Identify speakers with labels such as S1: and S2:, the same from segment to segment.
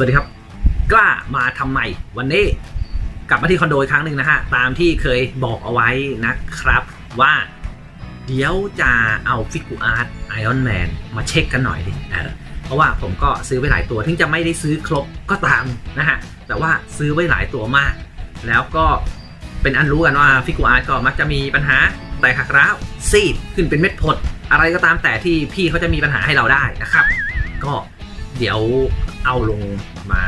S1: วัสดีครับ กล้ามาทำไมวันนี้ กลับมาที่คอนโดอีกครั้งหนึ่งนะฮะ ตามที่เคยบอกเอาไว้นะครับว่าเดี๋ยวจะเอาฟิกูอาร์ตไอออนแมนมาเช็คกันหน่อยดิเออเพราะว่าผมก็ซื้อไว้หลายตัวถึงจะไม่ได้ซื้อครบก็ตามนะฮะ แต่ว่าซื้อไว้หลายตัวมาก แล้วก็เป็นอันรู้กันว่าฟิกูอาร์ตก็มักจะมีปัญหาแตกหักร้าวซีดขึ้นเป็นเม็ดผด อะไรก็ตามแต่ที่พี่เขาจะมีปัญหาให้เราได้นะครับ ก็เดี๋ยวเอาลง มา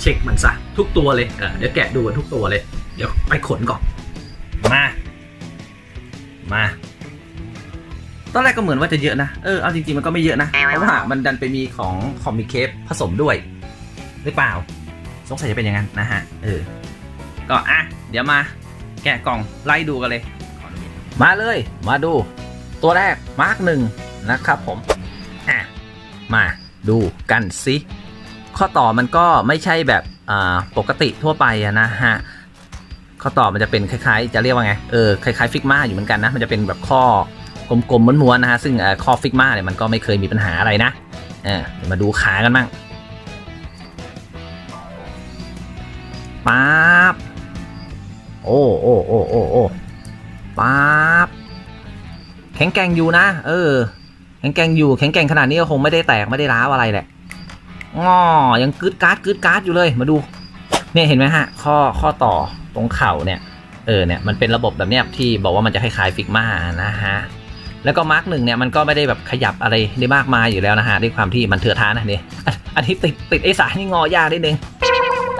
S1: เช็คมันซะทุกตัวเลยเออเดี๋ยวแกะดูกันทุกตัวเลย เดี๋ยวไปขนก่อน มา มา ตอนแรกก็เหมือนว่าจะเยอะนะ เออ เอาจริงๆมันก็ไม่เยอะนะ เพราะว่ามันดันไปมีของคอมมิเคฟผสมด้วย หรือเปล่า สงสัยจะเป็นอย่างนั้นนะฮะ เออ ก็อะ เดี๋ยวมา แกะกล่องไล่ดูกันเลย มาเลย มาดู ตัวแรกมาร์กหนึ่งนะครับผม อะ มาดูกันสิ ข้อต่อมันก็ไม่ใช่แบบปกติทั่วไปนะฮะข้อต่อมันจะเป็นคล้ายๆ จะเรียกว่าไงเออคล้ายๆฟิกมาอยู่เหมือนกันนะมันจะเป็นแบบข้อกลมๆม้วนๆนะฮะซึ่งข้อฟิกมาเนี่ยมันก็ไม่เคยมีปัญหาอะไรนะเออเดี๋ยวมาดูขากันบ้างป๊าบโอ้โอ้โอ้โอ้โอ้ป๊าบแข็งแกร่งอยู่นะ เออ แข็งแกร่งอยู่แข็งแกร่งขนาดนี้ก็คงไม่ได้แตกไม่ได้ร้าวอะไรแหละ งอยังกึดการ์ดกึดการ์ดอยู่เลยมาดูเนี่ยเห็นไหมฮะ ข้อข้อต่อตรงเข่าเนี่ยเออเนี่ยมันเป็นระบบแบบเนี้ยที่บอกว่ามันจะคล้ายๆฟิกมานะฮะแล้วก็มาร์กหนึ่งเนี่ยมันก็ไม่ได้แบบขยับอะไรได้มากมายอยู่แล้วนะฮะด้วยความที่มันเถื่อะทานนะเนี่ยอันนี้ติดติดไอ้สายนี่งอยากนิดนึง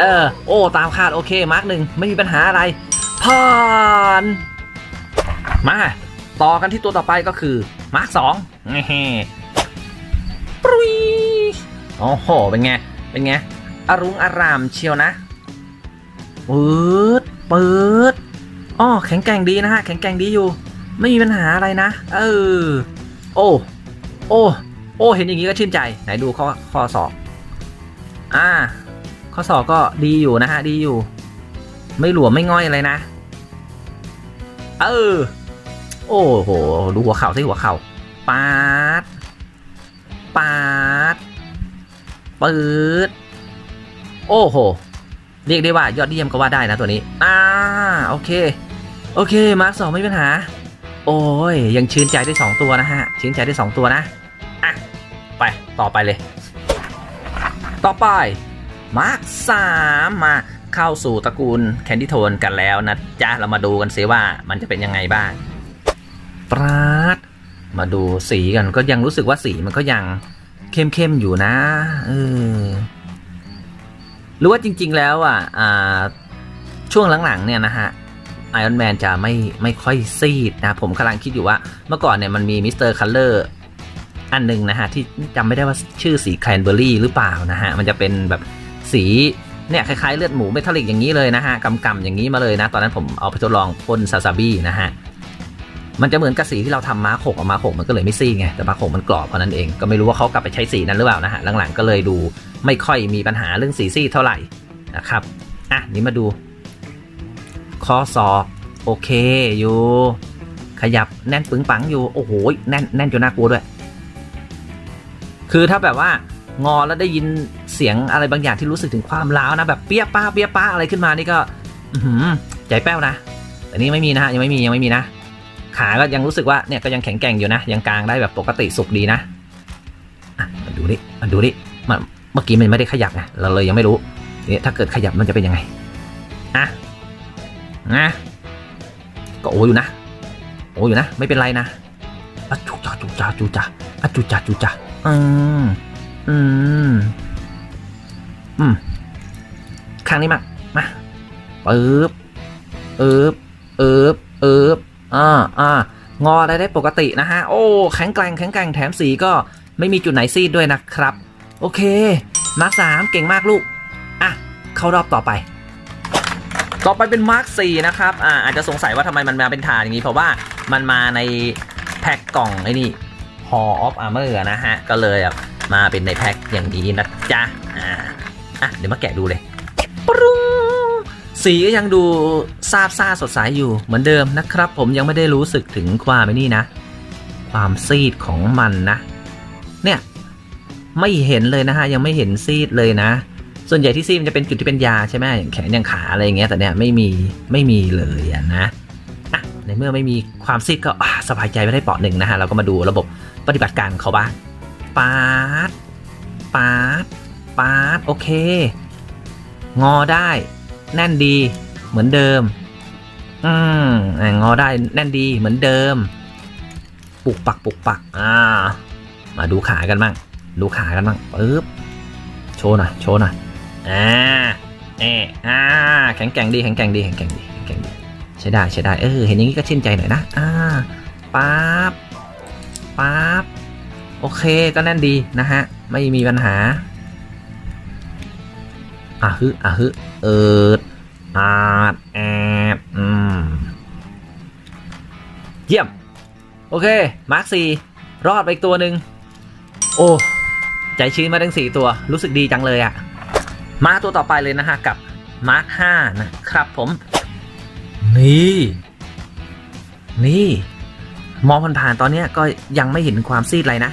S1: เออโอ้ตามคาดโอเคมาร์กหนึ่งไม่มีปัญหาอะไรผ่านมาต่อกันที่ตัวต่อไปก็คือมาร์กสองปรุย โอ้โห เป็นไง เป็นไง อรุณอารามเชียวนะปืดปืดอ๋อแข็งแกร่งดีนะฮะ แข็งแกร่งดีอยู่ ไม่มีปัญหาอะไรนะ เออ โอ้ โอ้ โอ้ เห็นอย่างนี้ก็ชื่นใจ ไหนดูข้อข้อสอบ อ่า ข้อสอบก็ดีอยู่นะฮะ ดีอยู่ ไม่หลวมไม่ง่อยอะไรนะ เออ โอ้โห ดูหัวเข่าสิหัวเข่าปาดปาด ปืดโอ้โห เรียกได้ว่ายอดเยี่ยมก็ว่าได้นะตัวนี้ อ่า โอเค โอเค มาร์คสองไม่มีปัญหา โอ้ย ยังชื่นใจได้สองตัวนะฮะ ชื่นใจได้สองตัวนะ อะ ไป ต่อไปเลย ต่อไป มาร์คสามมาเข้าสู่ตระกูลแคนดี้โทนกันแล้วนะจ๊ะเรามาดูกันซิว่ามันจะเป็นยังไงบ้างปราดมาดูสีกันก็ยังรู้สึกว่าสีมันก็ยัง เข้มๆอยู่นะเออหรือว่าจริง ๆ แล้วอะอ่าช่วงหลังๆเนี่ยนะฮะไอออนแมนจะไม่ไม่ค่อยซีดนะ ผมกำลังคิดอยู่ว่าเมื่อก่อนเนี่ยมันมีมิสเตอร์คัลเลอร์อันหนึ่งนะฮะ ที่จำไม่ได้ว่าชื่อสีแคลนเบอรี่หรือเปล่านะฮะ มันจะเป็นแบบสีเนี่ยคล้ายๆเลือดหมูเมทัลลิกอย่างนี้เลยนะฮะกำๆอย่างนี้มาเลยนะ ตอนนั้นผมเอาไปทดลองพ่นซาซาบี้นะฮะ มันจะเหมือนกับสีที่เราทำมาร์คหกออกมาร์คหกมันก็เลยไม่ซีดไงแต่มาร์คหกมันกรอบเพราะนั้นเองก็ไม่รู้ว่าเขากลับไปใช้สีนั้นหรือเปล่านะฮะหลังๆก็เลยดูไม่ค่อยมีปัญหาเรื่องสีซีดเท่าไหร่นะครับอะนี่มาดู ข้อศอกโอเคอยู่ขยับแน่นปึงปังอยู่โอ้โหแน่นแน่นจนน่ากลัวด้วย คือถ้าแบบว่างอแล้วได้ยินเสียงอะไรบางอย่างที่รู้สึกถึงความร้าวนะแบบเปี้ยป้าเปี้ยป้าอะไรขึ้นมานี่ก็อื้อหือใจแป้วนะแต่นี่ไม่มีนะฮะยังไม่มียังไม่มีนะ ขาก็ยังรู้สึกว่าเนี่ยก็ยังแข็งแกร่งอยู่นะ ยังกลางได้แบบปกติสุกดีนะอะมาดูนี่มาดูนี่มันเมื่อกี้มันไม่ได้ขยับไงเราเลยยังไม่รู้เนี่ยถ้าเกิดขยับมันจะเป็นยังไงอะนะก็โอ้อยู่นะ โอ้อยู่นะ ไม่เป็นไรนะอะจูจ่าจูจ่าจูจ่าอะจูจ่าจูจ่าอืมอืมอืมข้างนี้มามาปึ๊บปึ๊บปึ๊บปึ๊บ อ่าอ่างอได้ได้ปกตินะฮะ โอ้แข็งแกร่งแข็งแกร่งแถมสีก็ไม่มีจุดไหนซีดด้วยนะครับ โอเค มาร์คสามเก่งมากลูก อะ เข้ารอบต่อไป ต่อไปเป็นมาร์คสี่นะครับ อ่าอาจจะสงสัยว่าทำไมมันมาเป็นฐานอย่างนี้ เพราะว่ามันมาในแพ็คกล่องไอ้นี่ Hall of Armor นะฮะ ก็เลยมาเป็นในแพ็คอย่างนี้นะจ๊ะ อ่า อะ เดี๋ยวมาแกะดูเลยปรุง สีก็ยังดูซาบซ่าสดใสอยู่เหมือนเดิมนะครับ ผมยังไม่ได้รู้สึกถึงความไอ้นี่นะ ความซีดของมันนะ เนี่ยไม่เห็นเลยนะฮะยังไม่เห็นซีดเลยนะ ส่วนใหญ่ที่ซีดมันจะเป็นจุดที่เป็นยาใช่ไหมอย่างแขนอย่างขาอะไรอย่างเงี้ยแต่เนี่ยไม่มีไม่มีเลยอะนะอะในเมื่อไม่มีความซีดก็สบายใจไปได้เปาะหนึ่งนะฮะเราก็มาดูระบบปฏิบัติการเขาบ้างปาดปาดปาดโอเค งอได้ แน่นดีเหมือนเดิม อืมงอได้แน่นดีเหมือนเดิม ปุกปักปุกปัก อ่า มาดูขากันบ้าง ดูขากันบ้างปึ๊บ โชว์หน่อย โชว์หน่อย อ่าเอออ่า แข็งแกร่งดี แข็งแกร่งดี แข็งแกร่งดี แข็งแกร่งดี ใช้ได้ ใช้ได้ เออ เห็นอย่างนี้ก็ชื่นใจหน่อยนะ อ่าปั๊บปั๊บโอเค ก็แน่นดีนะฮะ ไม่มีปัญหา อะฮึอะฮึเอิดอาดแอดอืมเยี่ยม โอเค มาร์คสี่รอดไปอีกตัวหนึ่งโอ้ใจชื้นมาทั้งสี่ตัวรู้สึกดีจังเลยอะมาตัวต่อไปเลยนะฮะ กับมาร์คห้านะครับผม นี่ นี่ มองผ่านๆตอนเนี้ยก็ยังไม่เห็นความซีดอะไรนะ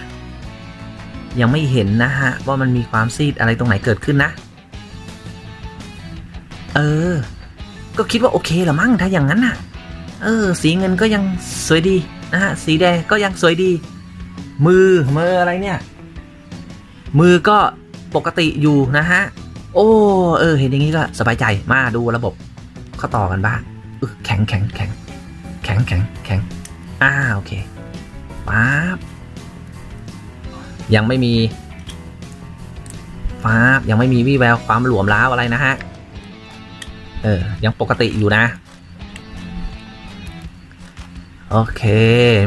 S1: ยังไม่เห็นนะฮะ ว่ามันมีความซีดอะไรตรงไหนเกิดขึ้นนะ เออ ก็คิดว่าโอเคละมั้งถ้าอย่างนั้นน่ะ เออ สีเงินก็ยังสวยดีนะฮะ สีแดงก็ยังสวยดี มือมืออะไรเนี่ย มือก็ปกติอยู่นะฮะ โอ้ เออ เห็นอย่างนี้ก็สบายใจมาดูระบบเข้าต่อกันบ้างแข็งแข็งแข็งแข็งแข็งแข็งอ่าโอเคปั๊บยังไม่มีปั๊บยังไม่มีวี่แววความหลวมล้าวอะไรนะฮะ เออ ยังปกติอยู่นะ โอเค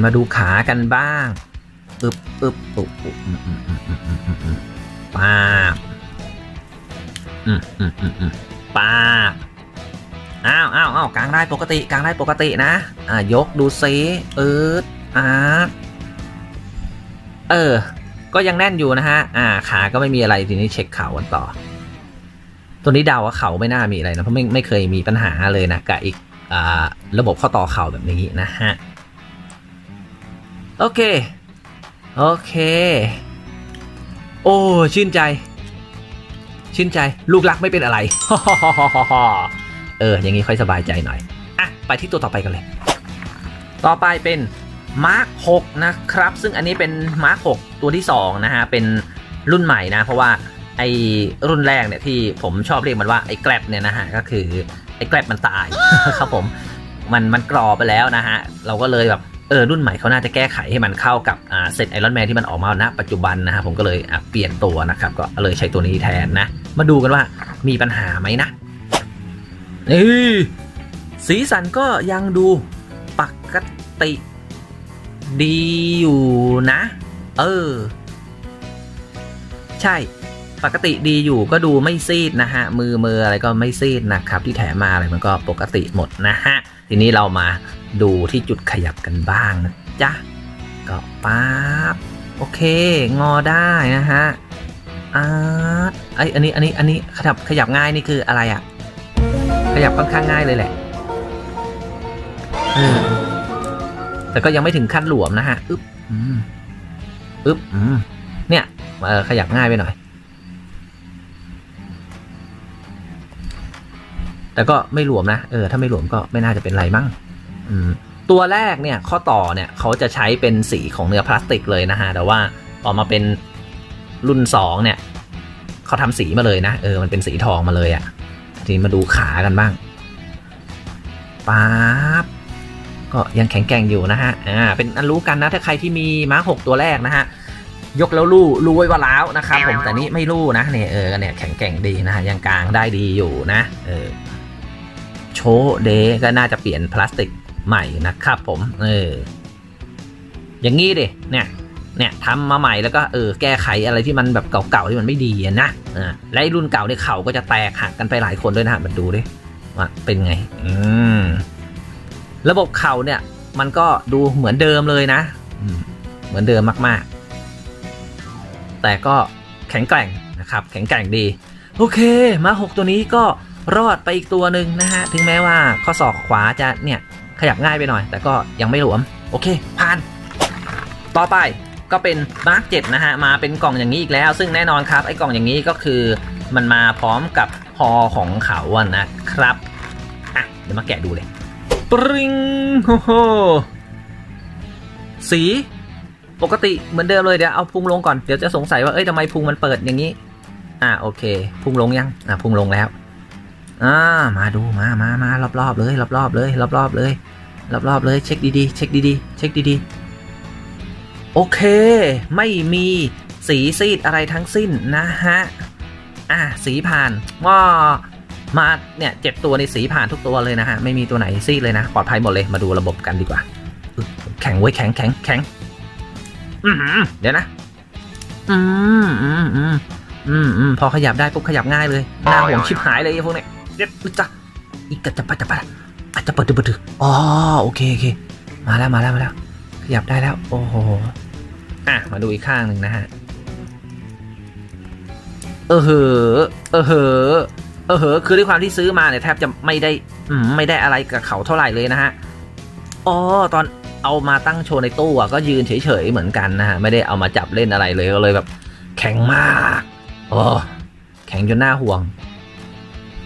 S1: มาดูขากันบ้างอึบอึบอึบอึบป้าอืมอืมอืมอืมป้าอ้าวอ้าวอ้าวกลางได้ปกติกลางได้ปกตินะ อ่ายกดูซิอิดอาร์เออ ก็ยังแน่นอยู่นะฮะ อ่า ขาก็ไม่มีอะไรทีนี้เช็คข่าวกันต่อ ตัวนี้ดาว่าเขาไม่น่ามีอะไรนะเพราะไม่ไม่เคยมีปัญหาเลยนะกับอีกอระบบข้อต่อเข่าแบบนี้นะฮะ โอเค โอเค โอ้ ชื่นใจ ชื่นใจลูกรักไม่เป็นอะไร เออ อย่างนี้ค่อยสบายใจหน่อย อะ ไปที่ตัวต่อไปกันเลย ต่อไปเป็นมาร์ค6นะครับ ซึ่งอันนี้เป็นมาร์ค6ตัวที่ 2 นะฮะ เป็นรุ่นใหม่นะ เพราะว่า ไอ้รุ่นแรกเนี่ยที่ผมชอบเรียกมันว่าไอ้แกลบเนี่ยนะฮะก็คือไอ้แกลบมันตายครับผมมันมันกรอไปแล้วนะฮะเราก็เลยแบบเออรุ่นใหม่เขาน่าจะแก้ไขให้มันเข้ากับอ่าเซตไอรอนแมนที่มันออกมาณปัจจุบันนะฮะผมก็เลยเปลี่ยนตัวนะครับก็เลยใช้ตัวนี้แทนนะ มาดูกันว่ามีปัญหาไหมนะนี่สีสันก็ยังดูปกติดีอยู่นะ เออ ใช่ ปกติดีอยู่ก็ดูไม่ซีดนะฮะ มือมืออะไรก็ไม่ซีดนะครับ ที่แถมมาอะไรมันก็ปกติหมดนะฮะ ทีนี้เรามาดูที่จุดขยับกันบ้างนะจ๊ะ ก็ปั๊บโอเค งอได้นะฮะอ่าไออันนี้อันนี้อันนี้ขยับขยับง่ายนี่คืออะไรอะขยับค่อนข้างง่ายเลยแหละเออแต่ก็ยังไม่ถึงขั้นหลวมนะฮะ อึ๊บ อืม อึ๊บ อืม เนี่ย เออขยับง่ายไปหน่อย แต่ก็ไม่หลวมนะเออถ้าไม่หลวมก็ไม่น่าจะเป็นไรมั้งตัวแรกเนี่ยข้อต่อเนี่ยเขาจะใช้เป็นสีของเนื้อพลาสติกเลยนะฮะแต่ว่าออกมาเป็นรุ่นสองเนี่ยเขาทำสีมาเลยนะเออมันเป็นสีทองมาเลยอะ่ะทีนี้มาดูขากันบ้างป๊าบก็ยังแข็งแกร่งอยู่นะฮะอ่าเป็นอันรู้กันนะถ้าใครที่มีม้าหกตัวแรกนะฮะยกแล้วลู่รู้ไว้ว่าล้าวนะครับผมแต่นี้ไม่ลู่นะเนี่ยเออเนี่ยแข็งแกร่งดีนะฮะยังกลางได้ดีอยู่นะเออ โชว์เดย์ก็น่าจะเปลี่ยนพลาสติกใหม่นะครับผม เออ อย่างงี้ดิ เนี่ย เนี่ยทำมาใหม่แล้วก็เออแก้ไขอะไรที่มันแบบเก่าๆที่มันไม่ดีนะอ่าและรุ่นเก่าเนี่ยเข่าก็จะแตกหักกันไปหลายคนด้วยนะมาดูดิว่าเป็นไง อืม ระบบเข่าเนี่ย มันก็ดูเหมือนเดิมเลยนะอืเหมือนเดิมมากๆ แต่ก็แข็งแกร่งนะครับ แข็งแกร่งดี โอเค มาหกตัวนี้ก็ รอดไปอีกตัวหนึ่งนะฮะ ถึงแม้ว่าข้อศอกขวาจะเนี่ยขยับง่ายไปหน่อย แต่ก็ยังไม่หลวม โอเค ผ่าน ต่อไปก็เป็นมาร์กเจ็ดนะฮะ มาเป็นกล่องอย่างนี้อีกแล้ว ซึ่งแน่นอนครับ ไอ้กล่องอย่างนี้ก็คือมันมาพร้อมกับพอของเขาอะนะครับ อะ เดี๋ยวมาแกะดูเลย ปริงโอ้โหสีปกติเหมือนเดิมเลยเดี๋ยวเอาพุงลงก่อน เดี๋ยวจะสงสัยว่าเอ้ยทำไมพุงมันเปิดอย่างนี้ อะโอเค พุงลงยัง อะพุงลงแล้ว อ่ามาดูมามามารอบๆเลยรอบๆเลยรอบๆเลยรอบๆเลยเช็คดีๆเช็คดีๆเช็คดีๆ โอเค ไม่มีสีซีดอะไรทั้งสิ้นนะฮะ อะสีผ่านว่ามาเนี่ยเจ็ดตัวในสีผ่านทุกตัวเลยนะฮะ ไม่มีตัวไหนซีดเลยนะ ปลอดภัยหมดเลยมาดูระบบกันดีกว่า แข็งไว้แข็งแข็งแข็งอือหือเดี๋ยวนะอืมอืมอืมอืมอืมพอขยับได้ปุ๊บขยับง่ายเลยหน้าห่วงชิบหายเลยพวกเนี้ย เด็ดจ้ะอีกจะปะจะปะอาจจะเปิดดึกเปิดดึกอ๋อโอเคโอเค มาแล้วมาแล้วมาแล้ว ขยับได้แล้ว โอ้โห อะ มาดูอีกข้างหนึ่งนะฮะ เออเหอะเออเหอะเออเหอะคือด้วยความที่ซื้อมาเนี่ยแทบจะไม่ได้อืมไม่ได้อะไรกับเขาเท่าไหร่เลยนะฮะ อ๋อ ตอนเอามาตั้งโชว์ในตู้อะก็ยืนเฉยๆเหมือนกันนะฮะ ไม่ได้เอามาจับเล่นอะไรเลยก็เลยแบบ แข็งมาก โอ้แข็งจนหน้าห่วง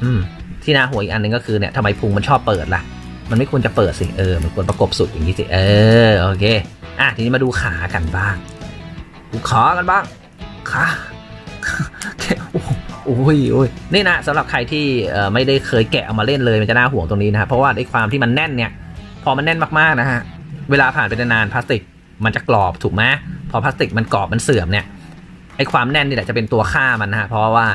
S1: อืม ที่น่าห่วงอีกอันหนึงก็คือเนี่ยทำไมพุงมันชอบเปิดล่ะ มันไม่ควรจะเปิดสิเออ มันควรประกบสุดอย่างนี้สิเออโอเคอะทีนี้มาดูขากันบ้างดูขากันบ้างขาแค่โอ้ยโอ้ยนี่นะสำหรับใครที่ไม่ได้เคยแกะเอามาเล่นเลยมันจะน่าห่วงตรงนี้นะครับเพราะว่าด้วยความที่มันแน่นเนี่ย พอมันแน่นมากๆนะฮะเวลาผ่านไปนานๆพลาสติกมันจะกรอบถูกไหมพอพลาสติกมันกรอบมันเสื่อมเนี่ยไอ้ความแน่นนี่แหละจะเป็นตัวฆ่ามันนะฮะเพราะว่า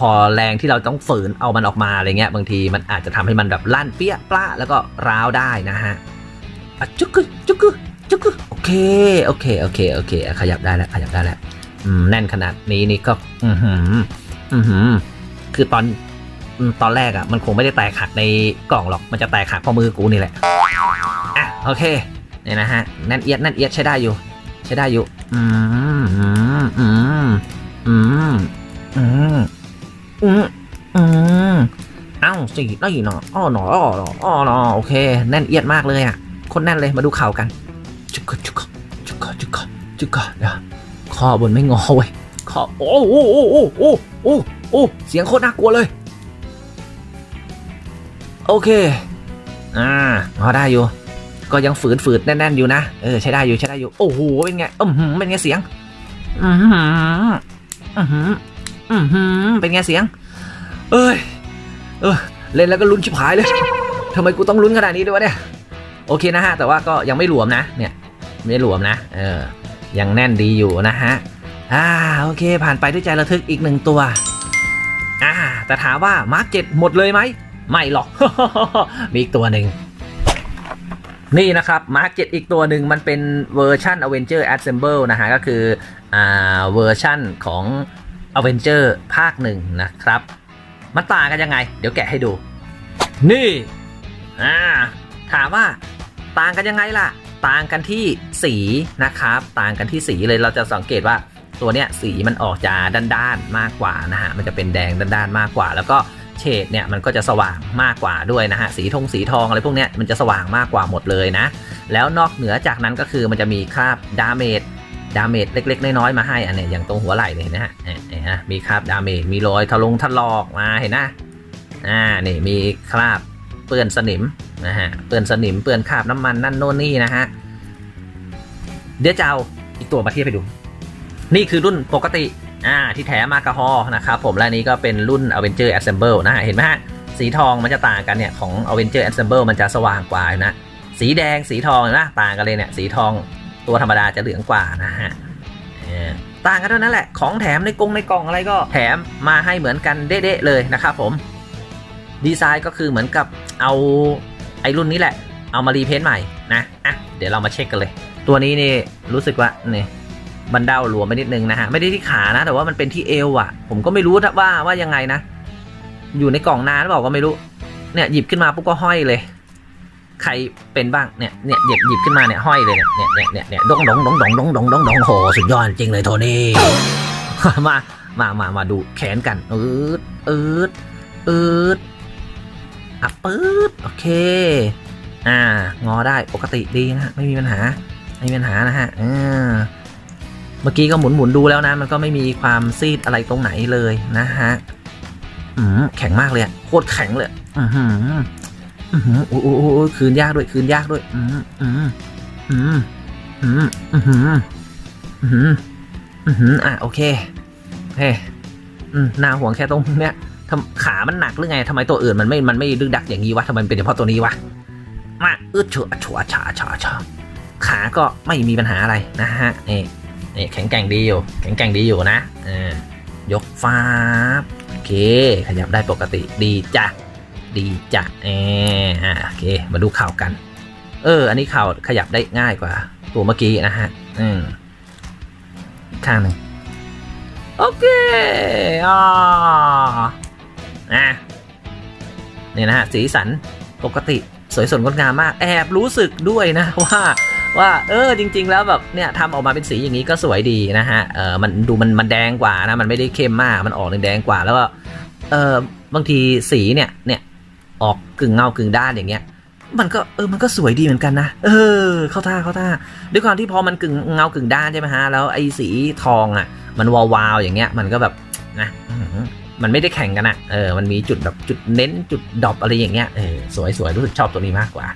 S1: พอแรงที่เราต้องฝืนเอามันออกมาอะไรเงี้ยบางทีมันอาจจะทำให้มันแบบลั่นเปี้ยปลาแล้วก็ร้าวได้นะฮะอะจุกกึจุกกึจุกกึโอเคโอเคโอเคโอเคขยับได้แล้วขยับได้แล้วอืมแน่นขนาดนี้นี่ก็อือหืออือหือคือตอนตอนแรกอะมันคงไม่ได้แตกหักในกล่องหรอกมันจะแตกหักพราะมือกูนี่แหละอะโอเคเนี่ยนะฮะแน่นเอียดแน่นเอียดใช้ได้อยู่ ใช้ได้อยู่ อืมอืมอืมอืมอืม อืมอืมเอ้าสี่ได้หนออ้อหนออ้อหนออ้อหนอโอเค แน่นเอียดมากเลยอะคนแน่นเลยมาดูเข่ากัน จุกกะจุกกะจุกกะจุกกะจุกกะเดี๋ยวคอบนไม่งอเว้ยคอโอ้โอ้โอ้โอ้โอ้โอ้โอ้เสียงโคตรน่ากลัวเลย โอเค อ่าพอได้อยู่ ก็ยังฝืนฝืดแน่นๆอยู่นะเออใช้ได้อยู่ใช้ได้อยู่ โอ้โหเป็นไงอือหือเป็นไงเสียง อือหืออื อือหือเป็นไงเสียง เอ้ย เออ เล่นแล้วก็ลุ้นชิบหายเลยทำไมกูต้องลุ้นขนาดนี้ด้วยวะเนี่ย โอเคนะฮะ แต่ว่าก็ยังไม่หลวมนะ เนี่ย ไม่หลวมนะ เออ ยังแน่นดีอยู่นะฮะ อ่า โอเค ผ่านไปด้วยใจระทึกอีกหนึ่งตัว อ่า แต่ถามว่ามาร์กเจ็ดหมดเลยไหม ไม่หรอก มีอีกตัวหนึ่งนี่นะครับมาร์กเจ็ดอีกตัวหนึ่งมันเป็นเวอร์ชัน Avenger Assemble นะฮะ ก็คืออ่าเวอร์ชันของ Avenger ภาคหนึ่งนะครับ มันต่างกันยังไง เดี๋ยวแกะให้ดู นี่อ่าถามว่าต่างกันยังไงล่ะ ต่างกันที่สีนะครับ ต่างกันที่สีเลยเราจะสังเกตว่าตัวเนี้ยสีมันออกจะด้านๆมากกว่านะฮะมันจะเป็นแดงด้านๆมากกว่า แล้วก็เฉดเนี่ยมันก็จะสว่างมากกว่าด้วยนะฮะสีทงสีทองอะไรพวกเนี้ยมันจะสว่างมากกว่าหมดเลยนะ แล้วนอกเหนือจากนั้นก็คือมันจะมีคราบดาเมจ ดาเมจเล็กๆ น้อยๆมาให้อันเนี้ยอย่างตรงหัวไหล่เลยเห็นะฮะเนี่ยเนี่ยฮะมีคราบดาเมจมีรอยทะลงทะลอกมาเห็นนะอ่านี่มีคราบเปื้อนสนิมนะฮะเปื้อนสนิมเปื้อนคราบน้ำมันนั่นโน่นนี่นะฮะเดี๋ยวจะเอาอีกตัวมาเทียบไปดู นี่คือรุ่นปกติอ่าที่แถมมากระฮอนะครับผมและนี้ก็เป็นรุ่น Avenger Assemble นะฮะเห็นไหมฮะสีทองมันจะต่างกันเนี่ยของ Avenger Assemble มันจะสว่างกว่านะสีแดงสีทองนไหมต่างกันเลยเนี่ยสีทอง ตัวธรรมดาจะเหลืองกว่านะฮะต่างกันเท่านั้นแหละ ของแถมในกรงในกล่องอะไรก็แถมมาให้เหมือนกันเด๊ะๆเลยนะครับผม ดีไซน์ก็คือเหมือนกับเอาไอรุ่นนี้แหละ เอามารีเพนต์ใหม่นะอะเดี๋ยวเรามาเช็คกันเลย ตัวนี้นี่รู้สึกว่าเนี่ยบันเดาหลวมไปนิดนึงนะฮะ ไม่ได้ที่ขานะ แต่ว่ามันเป็นที่เอวอะ ผมก็ไม่รู้ว่าว่ายังไงนะ อยู่ในกล่องนานหรือเปล่าก็ไม่รู้ เนี่ยหยิบขึ้นมาปุ๊บก็ห้อยเลย ใครเป็นบ้างเนี่ยเนี่ยหยิบหยิบขึ้นมาเนี่ยห้อยเลยเนี่ยเนี่ยเนี่ยเนี่ยเนี่ยดงดงดงดงดงดงดงดงโหสุดยอดจริงเลยโทนี่มามามามาดูแขนกันอืดอืดอืดอะปื๊ดโอเค อ่างอได้ปกติดีนะฮะไม่มีปัญหาไม่มีปัญหานะฮะอ่าเมื่อกี้ก็หมุนหมุนดูแล้วนะ มันก็ไม่มีความซีดอะไรตรงไหนเลยนะฮะอืมแข็งมากเลยโคตรแข็งเลย อือหืออือหือ โอ้โหคืนยากด้วยคืนยากด้วย อืมอืมอืมอืมอืมอืมอืมอะโอเคเฮ้อืมน่าห่วงแค่ตรงเนี้ยทำขามันหนักหรือไงทำไมตัวอื่นมันไม่มันไม่ดึงดักอย่างนี้วะทำไมเป็นเฉพาะตัวนี้วะมาอึดเฉอะเฉอะฉาฉาฉาขาก็ไม่มีปัญหาอะไรนะฮะเอ๋นี่แข็งแกร่งดีอยู่ แข็งแกร่งดีอยู่นะอ่ายกฟ้าโอเค ขยับได้ปกติดีจ้ะ ดีจ้ะเอออะโอเค มาดูข่าวกัน เออ อันนี้ข่าวขยับได้ง่ายกว่า ตัวเมื่อกี้นะฮะ อืมข้างหนึ่งโอเคอ่าอะนี่นะฮะ สีสันปกติสวยสดงดงามมาก แอบรู้สึกด้วยนะว่าว่าเออจริง ๆ แล้วแบบเนี่ยทำออกมาเป็นสีอย่างนี้ก็สวยดีนะฮะเออมันดูมันมันแดงกว่านะมันไม่ได้เข้มมากมันออกแดงกว่าแล้วก็เออบางทีสีเนี่ยเนี่ย ออกกึ่งเงากึ่งด้านอย่างเงี้ย มันก็เออมันก็สวยดีเหมือนกันนะเออ เข้าท่าเข้าท่า ด้วยความที่พอมันกึ่งเงากึ่งด้านใช่ไหมฮะแล้วไอ้สีทองอะ มันวาวๆอย่างเงี้ย มันก็แบบนะมันไม่ได้แข่งกันอะเออ มันมีจุดแบบจุดเน้นจุดดรอปอะไรอย่างเงี้ย เออ สวยๆ รู้สึกชอบตัวนี้มากกว่า